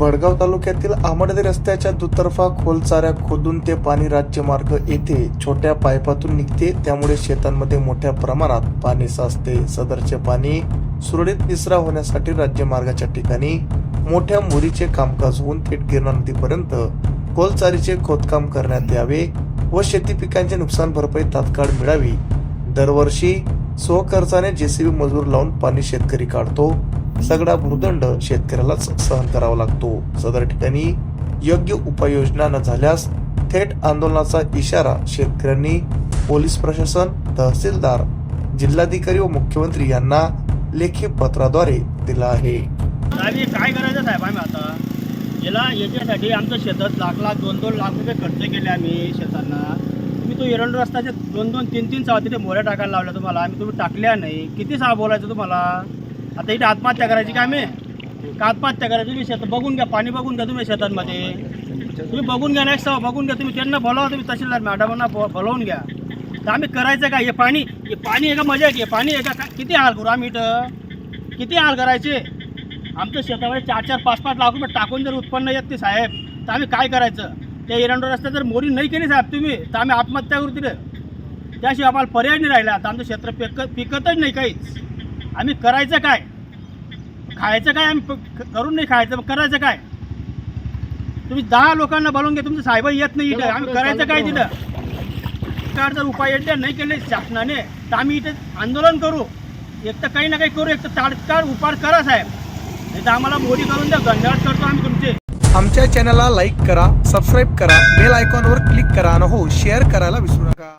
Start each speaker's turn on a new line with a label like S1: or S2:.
S1: भडगाव तालुक्यातील आमडदे रस्त्याच्या दुतर्फा खोलचाऱ्या खोदून ते पाणी राज्यमार्ग येथे छोट्या पाईपातून निघते. त्यामुळे शेतांमध्ये मोठ्या प्रमाणात पाणी साचते. सदरचे पाणी सुरळीत निसरा होण्यासाठी राज्यमार्गाच्या ठिकाणी मोठ्या मोरीचे कामकाज होऊन थेट गिरणा नदीपर्यंत खोलचारीचे खोदकाम करण्यात यावे व शेती पिकांचे नुकसान भरपाई तात्काळ मिळावी. दरवर्षी स्वखर्चाने जेसीबी मजूर लावून पाणी शेतकरी काढतो. सगळा भूदंड शेतकऱ्यालाच सहन करावा लागतो. सदर ठिकाणी योग्य उपाययोजना न झाल्यास थेट आंदोलनाचा इशारा शेतकऱ्यांनी पोलीस प्रशासन तहसीलदार जिल्हाधिकारी व मुख्यमंत्री यांना लेखी पत्राद्वारे दिला आहे.
S2: काय करायचं साहेब आम्ही आता? याला याच्यासाठी आमचं शेतात लाख लाख दोन दोन लाख रुपये खर्च केले आम्ही शेतांना. तुम्ही तो एरंड रस्त्याचे दोन दोन तीन तीन सहा तिथे मोऱ्या टाकायला लावल्या तुम्हाला. आम्ही तुम्ही टाकल्या नाही. किती सहा बोलायचं तुम्हाला? आता इथे आत्महत्या करायची का आम्ही का आत्महत्या करायची? तुम्ही शेत बघून घ्या पाणी बघून घ्या तुम्ही शेतांमध्ये. तुम्ही बघून घ्या नाही बघून घ्या तुम्ही. त्यांना बोलावा तुम्ही तहसीलदार मॅडमांना बोलावून घ्या. तर आम्ही करायचं काय? हे पाणी हे पाणी आहे का मजा आहे पाणी एका का- किती हाल करू आम्ही इथं? किती हाल करायचे? आमच्या शेतामध्ये चार चार पाच पाच लाख रुपये टाकून जर उत्पन्न येत ते साहेब तर आम्ही काय करायचं? त्या एरंडो रस्त्यात जर मोरी नाही केली साहेब तुम्ही तर आम्ही आत्महत्या करू तिथे. त्याशिवाय आम्हाला पर्याय नाही राहिला. आता आमचं क्षेत्र पिक पिकतच नाही काहीच. आम्ही करायचं काय? खायचं काय आम्ही? करून नाही खायचं मग करायचं काय? तुम्ही दहा लोकांना बोलवून घ्या तुमचं साहेब येत नाही इथं. आम्ही करायचं काय तिथं? सरकार जर उपाययोजना नाही केले शासनाने तर आम्ही इथे आंदोलन करू. एक तर काही ना काही करू एक तर तात्काळ उपाय करा साहेब. नाही तर आम्हाला मोडी करून द्या धन्यवाद करतो आम्ही तुमचे.
S1: आमच्या चॅनलला लाईक करा सबस्क्राईब करा बेल आयकॉनवर क्लिक करा आणि हो शेअर करायला विसरू नका.